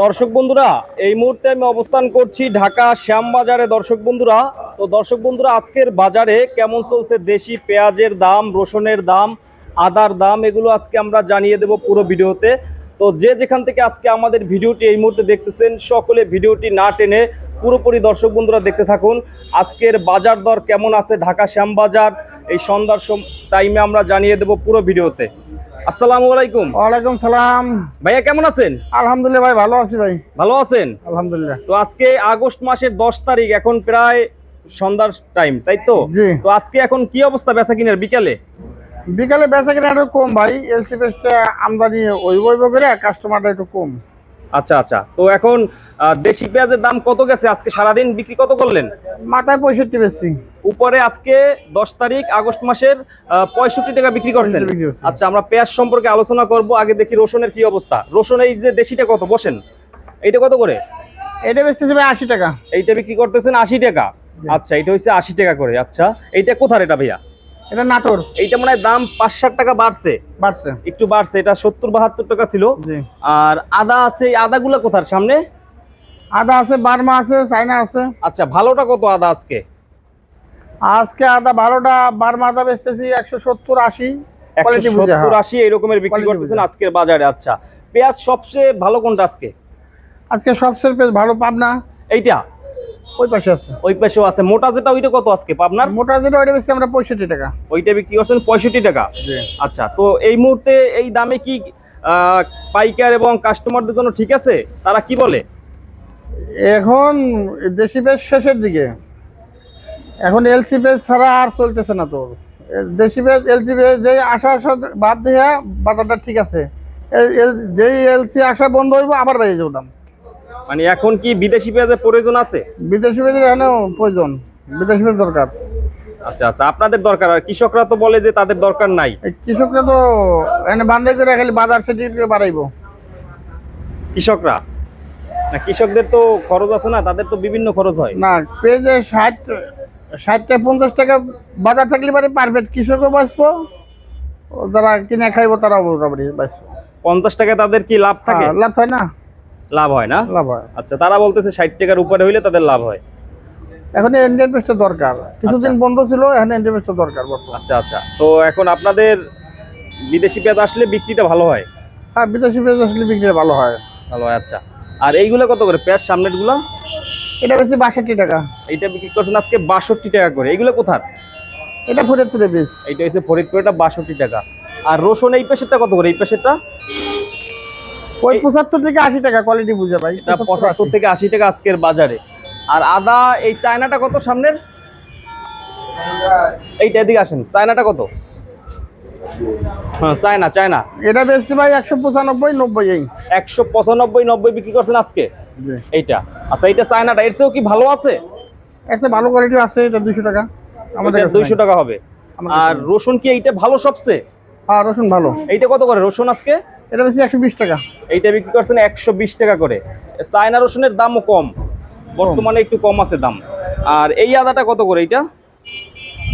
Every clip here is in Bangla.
দর্শক বন্ধুরা, এই মুহূর্তে আমি অবস্থান করছি ঢাকা শ্যামবাজারে। দর্শক বন্ধুরা, তো দর্শক বন্ধুরা, আজকের বাজারে কেমন চলছে? দেশি পেঁয়াজের দাম, রসুনের দাম, আদার দাম, এগুলো আজকে আমরা জানিয়ে দেব পুরো ভিডিওতে। তো যে যেখান থেকে আজকে আমাদের ভিডিওটি এই মুহূর্তে দেখতেছেন, সকলে ভিডিওটি না টেনে পুরোপুরি দর্শক বন্ধুরা দেখতে থাকুন আজকের বাজার দর কেমন আছে ঢাকা শ্যামবাজার? এই সন্ধ্যার টাইমে আমরা জানিয়ে দেব পুরো ভিডিওতে। আসসালামু আলাইকুম। ওয়ালাইকুম সালাম। ভাইয়া কেমন আছেন? আলহামদুলিল্লাহ ভাই ভালো আছি ভাই। ভালো আছেন? আলহামদুলিল্লাহ। তো আজকে আগস্ট মাসের দশ তারিখ এখন প্রায় সন্ধ্যার টাইম তাই তো? তো আজকে এখন কি অবস্থা বেচা কিনার বিকালে? বিকালে বেচা কিনা একটু কম ভাই এলসি পেস্টটা আমদানি ওই ওই করে কাস্টমারটা একটু কম। আচ্ছা আচ্ছা। তো এখন দেশি পেঁয়াজের দাম কত গেছে? আজকে সারাদিন বিক্রি কত করলেন? মাথায় পঁয়ষট্টি বেশি উপরে আজকে দশ তারিখ আগস্ট মাসের পঁয়ষট্টি টাকা বিক্রি করছেন। 65 বিক্রি করছি। আচ্ছা আমরা পেঁয়াজ সম্পর্কে আলোচনা করব। আগে দেখি রসুনের কি অবস্থা। রসুন এই যে দেশিটা কত? বসেন। এইটা কত করে? এটা বেচতেছি ভাই আশি টাকা। এইটা বিক্রি করতেছেন আশি টাকা। আচ্ছা এটা হচ্ছে আশি টাকা করে। আচ্ছা এইটা কোথার এটা ভাইয়া? এটা নাটোর। এইটা মনে হয় দাম পাঁচ ষাট টাকা বাড়ছে। বাড়ছে। একটু বাড়ছে এটা সত্তর বাহাত্তর টাকা ছিল। আর আদা আছে এই আদাগুলো কোথার? সামনে? আদা আছে বার্মা আছে চাইনা আছে। আচ্ছা ভালোটা কত আদা আজকে? আজকে আদা বারোটা বার্মা আদা বেচতেছি একশো সত্তর আশি। বুঝে সত্তর হ্যাঁ। আশি এরকমের বিক্রি করতেছেন আজকের বাজারে আচ্ছা। পেঁয়াজ সবচেয়ে ভালো কোনটা আজকে? আজকে সবচেয়ে বেশ ভালো পাবনা। এইটা? ওই পাশে আছে। ওই পাশেও আছে। মোটা যেটা ওইটা কত আজকে পাবনার? মোটা যেটা ওইটা বেশি আমরা পঁয়ষট্টি টাকা। ওইটা বিক্রি করছেন পঁয়ষট্টি টাকা? আচ্ছা তো এই মুহূর্তে এই দামে কি পাইকার এবং কাস্টমারদের জন্য ঠিক আছে? তারা কি বলে? এখন দেশি পেজ শেষের দিকে। এখন এলসি পেজ ছাড়া আর চলতেছে না তোর দেশি পেজ এলসি পেজ যেই আশা আসা বাদ দিয়ে বাজারটা ঠিক আছে। যেই এলসি আসা বন্ধ হইব আবার বেড়ে যাব দাম। মানে এখন কি বিদেশি পেঁয়াজের প্রয়োজন আছে? বিদেশি পেজের এখানেও প্রয়োজন। বিদেশি পেজ দরকার। আচ্ছা আচ্ছা আপনাদের দরকার। আর কৃষকরা তো বলে যে তাদের দরকার নাই। কৃষকরা তো এনে বান্ধে করে খালি বাজার সেটি বাড়াইবো। কৃষকরা? না কৃষকদের তো খরচ আছে না তাদের তো বিভিন্ন খরচ হয়। না পেজে ষাট ষাটটা পঞ্চাশ টাকা বাজার থাকলে পারে পারফেক্ট কৃষকও বাঁচবো যারা কিনে খাইবো মোটামুটি বাঁচবো। পঞ্চাশ টাকা তাদের কি লাভ থাকে? হ্যাঁ, লাভ হয় না। লাভ হয় না? লাভ হয়। আচ্ছা তারা বলতেছে ষাট টাকার উপরে হইলে তাদের লাভ হয়। এখন ইন্ডিয়ান পেস্টটা দরকার। কিছুদিন বন্ধ ছিল এখন ইন্ডিয়ান পেস্টটা দরকার আচ্ছা আচ্ছা। তো এখন আপনাদের বিদেশি পেঁয়াজ আসলে বিক্রিটা ভালো হয়? হ্যাঁ বিদেশি পেঁয়াজ আসলে বিক্রি ভালো হয়। ভালো হয় আচ্ছা। আর এইগুলো কত করে? পেঁয়াজ সামনেরগুলো? এটা বেশি বাষট্টি টাকা। এইটা বিক্রি করছেন আজকে বাষট্টি টাকা করে। এগুলো কোথার? এটা ফরিদপুরে বীজ এটা হচ্ছে ফরিদপুরটা বাষট্টি টাকা। আর রসুন এই পেশেরটা কত করে? এই পেশেরটা ওই পঁচাত্তর থেকে আশি টাকা কোয়ালিটি বুঝে ভাই। এটা পঁচাত্তর থেকে আশি টাকা আজকের বাজারে। আর আদা এই চায়নাটা কত সামনের? এইটা এদিকে আসেন। চায়নাটা কত? হ্যাঁ চায়না চায়না। এটা বেশি ভাই একশো পঁচানব্বই নব্বই এই। একশো পঁচানব্বই নব্বই বিক্রি করছেন আজকে? এইটা। আচ্ছা এইটা চায়নাটা এর চেয়েও কি ভালো আছে? একটা ভালো কোয়ালিটি আছে এটা দুশো টাকা। আমাদের কাছে দুইশো। টাকা হবে। আর রসুন কি এইটা ভালো সবচেয়ে? হ্যাঁ রসুন ভালো। এইটা কত করে রসুন আজকে? এটা বেশি একশো বিশ টাকা। এইটা বিক্রি করছেন একশো বিশ টাকা করে। চায়না রসুনের দামও কম। বর্তমানে একটু কম আছে দাম। আর এই আদাটা কত করে এইটা?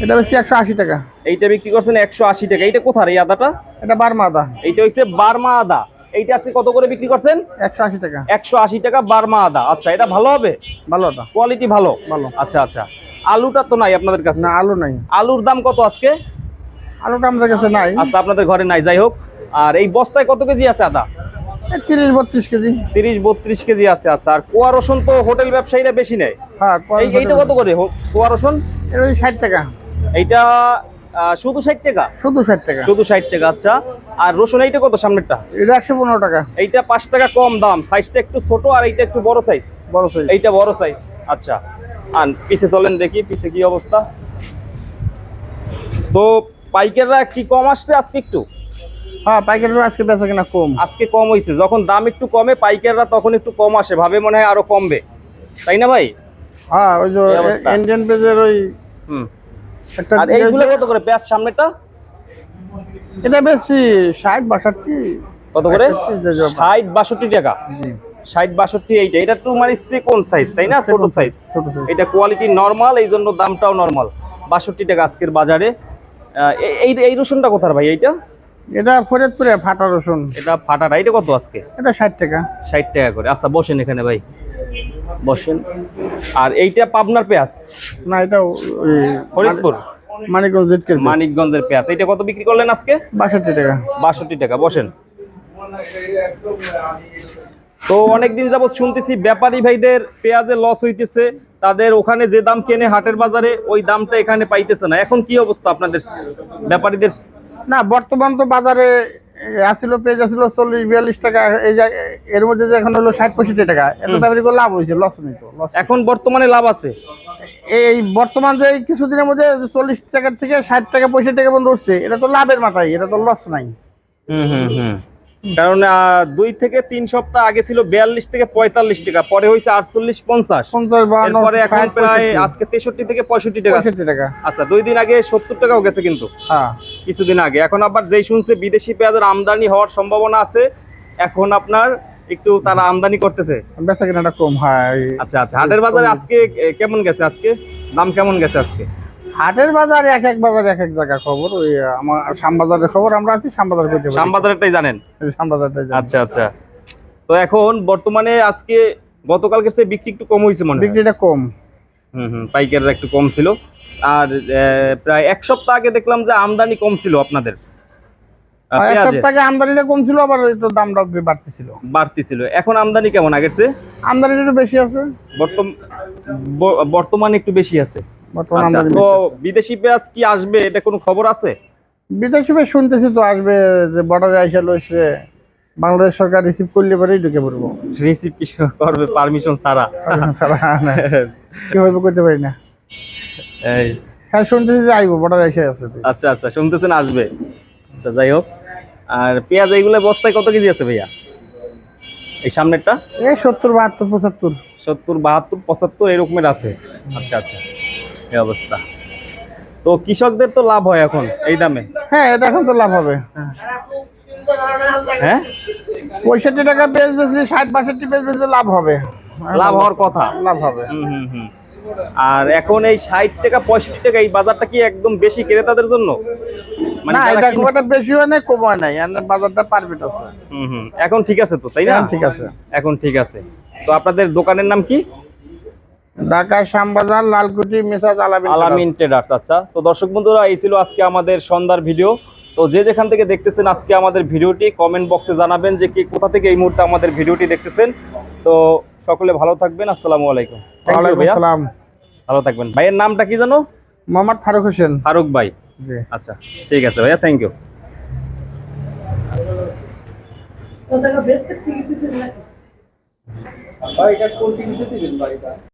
এটা বেশি একশো আশি টাকা। এইটা বিক্রি করছেন একশো আশি টাকা। এইটা কোথার এই আদাটা? এটা বার্মা আদা। এইটা হচ্ছে বার্মা আদা। এইটা আজকে কত করে বিক্রি করছেন? একশো আশি টাকা। একশো আশি টাকা বার্মা আদা। আচ্ছা এটা ভালো হবে? ভালো আদা। কোয়ালিটি ভালো? ভালো। আচ্ছা আচ্ছা। আলুটা তো নাই আপনাদের কাছে? না আলু নাই। আলুর দাম কত আজকে? আলুটা আমাদের কাছে নাই। আচ্ছা আপনাদের ঘরে নাই। যাই হোক। আর এই বস্তায় কত কেজি আছে আদা? তিরিশ বত্রিশ কেজি। তিরিশ বত্রিশ কেজি আছে। আচ্ছা আর কোয়া রসুন তো হোটেল ব্যবসায়ীরা বেশি নেয়। হ্যাঁ এই এইটা কত করে কোয়া রসুন? এটা ষাট টাকা। এইটা শুধু ষাট টাকা? শুধু ষাট টাকা। শুধু ষাট টাকা আচ্ছা। আর রসুন এইটা কত সামনেরটা? এটা একশো পনেরো টাকা। এইটা পাঁচ টাকা কম দাম। সাইজটা একটু ছোট আর এইটা একটু বড় সাইজ। বড় সাইজ। এইটা বড় সাইজ। আচ্ছা। আর পিছে চলেন দেখি পিছে কি অবস্থা। তো পাইকাররা কি কম আসছে আজকে একটু? হ্যাঁ পাইকারির আজকে বেচা কিনা কম। আজকে কম হয়েছে যখন দাম একটু কমে পাইকাররা তখন একটু কম আসে। ভাবে মনে হয় আরও কমবে। তাই না ভাই? হ্যাঁ ওই যে ইন্ডিয়ান পেজের ওই হুম। আর এইগুলো কত করে পেঁয়াজ সামনেটা এটা বেশি ষাট বাষট্টি। কত করে? ষাট বাষট্টি টাকা। ষাট বাষট্টি এইটা। এটা মানে কোন সাইজ তাই না? ছোট সাইজ এটা কোয়ালিটি নর্মাল এই জন্য দামটাও নর্মাল বাষট্টি টাকা আজকের বাজারে। এই এই রসুনটা কোথার ভাই এইটা? এটা ফরিদপুরে ফাটা রসুন। এটা ফাটাটা। এটা কত আজকে? এটা ষাট টাকা। ষাট টাকা করে। আচ্ছা বসেন এখানে ভাই। বসেন। আর এইটা পাবনার পেঁয়াজ? না এটা ফরিদপুর? মানিকগঞ্জের মানিকগঞ্জের পেঁয়াজ। এটা কত বিক্রি করলেন আজকে? বাষট্টি টাকা। বাষট্টি টাকা বসেন। তো অনেকদিন যাবত শুনতেছি ব্যাপারী ভাইদের পেঁয়াজে লস হইতেছে। তাদের ওখানে যে দাম কেনে হাটের বাজারে ওই দামটা এখানে পাইতেছে না। এখন কি অবস্থা আপনাদের ব্যাপারীদের? না বর্তমান তো বাজারে আসিল পেজ আসিল চল্লিশ বিয়াল্লিশ টাকা। এই যে এর মধ্যে যে এখন হলো ষাট পঁয়ষট্টি টাকা এত ব্যবহার করে লাভ হয়েছে লস নেই তো লস এখন বর্তমানে লাভ আছে? এই বর্তমান যে এই কিছুদিনের মধ্যে চল্লিশ টাকার থেকে ষাট টাকা পঁয়ষট্টি টাকা পর্যন্ত উঠছে এটা তো লাভের মাথায় এটা তো লস নাই। হুম হুম হুম। কারণ দুই থেকে তিন সপ্তাহ আগে ছিল বিয়াল্লিশ থেকে পঁয়তাল্লিশ টাকা পরে হয়েছে আটচল্লিশ পঞ্চাশ। এরপরে এখন প্রায় আজকে তেষট্টি থেকে পঁয়ষট্টি টাকা। টাকা। আচ্ছা দুই দিন আগে সত্তর টাকাও গেছে কিন্তু। হ্যাঁ। কিছুদিন আগে। এখন আবার যেই শুনছে বিদেশি পেঁয়াজের আমদানি হওয়ার সম্ভাবনা আছে এখন আপনার একটু তারা আমদানি করতেছে। বেচা কেনাটা কম হয়। আচ্ছা আচ্ছা হাটের বাজারে আজকে কেমন গেছে আজকে? দাম কেমন গেছে আজকে? হাটের বাজার এক এক বাজার এক এক জায়গা খবর ওই আমার শ্যামবাজারের খবর আমরা আছি শ্যামবাজার করতে পারি শ্যামবাজারেরটাই জানেন? শ্যামবাজারটাই। আচ্ছা আচ্ছা। তো এখন বর্তমানে আজকে গতকালকে চেয়ে বিক্রি একটু কম হয়েছে মনে বিক্রিটা কম। হুম হুম পাইকাররা একটু কম ছিল। আর প্রায় এক সপ্তাহ আগে দেখলাম যে আমদানি কম ছিল আপনাদের। এক পেঁয়াজের? সপ্তাহে আমদানিটা কম ছিল আবার একটু দামটা বাড়তেছিল বাড়তি এখন আমদানি কেমন আগের চেয়ে? আমদানিটা একটু বেশি আছে। বর্তম- ব- বর্তমানে একটু বেশি আছে। তো আছে। বিদেশি পেঁয়াজ কি আসবে? এটা কোনো খবর আছে? বিদেশি ভাই শুনতেছি তো আসবে যে বর্ডারে আইসা লইছে বাংলাদেশ সরকার রিসিভ করলে পরেই ঢুকে পড়ব। রিসিভ কি করবে? পারমিশন ছাড়া। ছাড়া না, কীভাবে করতে পারি না? এই, হ্যাঁ শুনতেছি যে আইবো বর্ডারে এসে আছে আচ্ছা আচ্ছা শুনতেছেন আসবে। আচ্ছা যাই হোক। আর পেঁয়াজ এইগুলো বস্তায় কত কেজি আছে ভাইয়া? এই সামনেরটা? এই সত্তর বাহাত্তর পঁচাত্তর। সত্তর বাহাত্তর পঁচাত্তর এরকমের আছে। আচ্ছা আচ্ছা। এই অবস্থা। তো কৃষকদের তো লাভ হয় এখন এই দামে? হ্যাঁ এটা এখন তো লাভ হবে। হ্যাঁ? পঁয়ষট্টি টাকা বেচলে ষাট বাষট্টি বেচলে লাভ হবে। লাভ হওয়ার কথা? লাভ হবে। হুম হুম হুম। আর এখন এই ষাট টাকা পঁয়ষট্টি টাকা এই বাজারটা কি একদম বেশি ক্রেতাদের জন্য? মানে না এটা খুব একটা বেশি হয় না কম হয় নাই। বাজারটা পারফেক্ট আছে। হুম হুম। এখন ঠিক আছে তো তাই না? ঠিক আছে। এখন ঠিক আছে। তো আপনাদের দোকানের নাম কি? ঢাকা শ্যামবাজার লালকুটি মেসাজ আলামিন আলামিন ট্রেডার্স আচ্ছা। তো দর্শক বন্ধুরা এই ছিল আজকে আমাদের সন্ধ্যার ভিডিও। তো যে যেখান থেকে দেখতেছেন আজকে আমাদের ভিডিওটি কমেন্ট বক্সে জানাবেন যে কে কোথা থেকে এই মুহূর্তে আমাদের ভিডিওটি দেখতেছেন। তো সকলে ভালো থাকবেন আসসালামু আলাইকুম। Thank you ওয়ালাইকুম ভাইয়া। আসসালাম ভালো থাকবেন। ভাইয়ের নামটা কি জানো মোহাম্মদ ফারুক হোসেন। ফারুক ভাই। আচ্ছা ঠিক আছে ভাইয়া থ্যাংক ইউ ওটাকে বেশ ঠিক দিতেছেন নাকি?